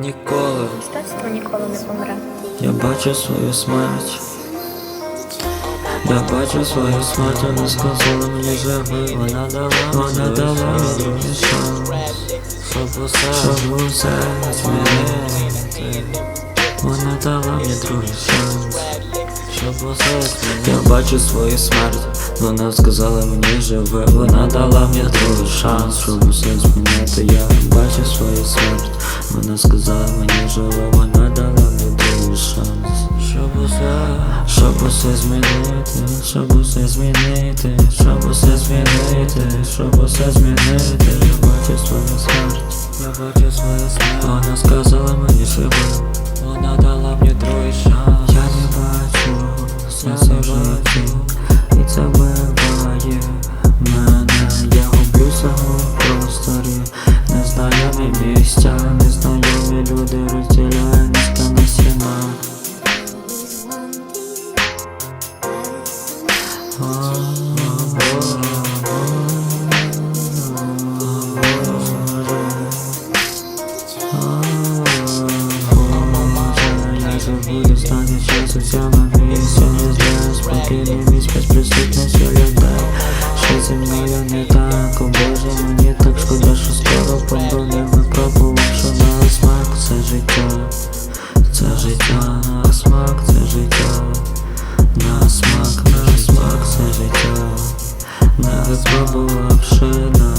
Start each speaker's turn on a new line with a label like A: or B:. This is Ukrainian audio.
A: Ніколи
B: Мистецтво ніколи не помре.
A: я бачу свою смерть. Я бачу свою смерть, вона сказала мені живи, вона дала, вона дала мені другий шанс. Щоб усе, щоб усе змінити. Вона дала мені другий шанс. Я бачу свою смерть, вона сказала мені живи, вона дала мені другий шанс, щоб усе змінити. Я бачу свою смерть, вона сказала мені живи, вона дала мені другий шанс. Щоб усе, щоб усе змінити, щоб усе змінити, щоб усе змінити, щоб усе змінити. Я бачу свою смерть, я бачу свою смерть. Вона сказала мені живи, вона Вся місця не знаю Спокійний місць без присутності не так, о Боже, мені так шкода, на смак це життя Це життя, на смак, це життя На смак, Не випробувавши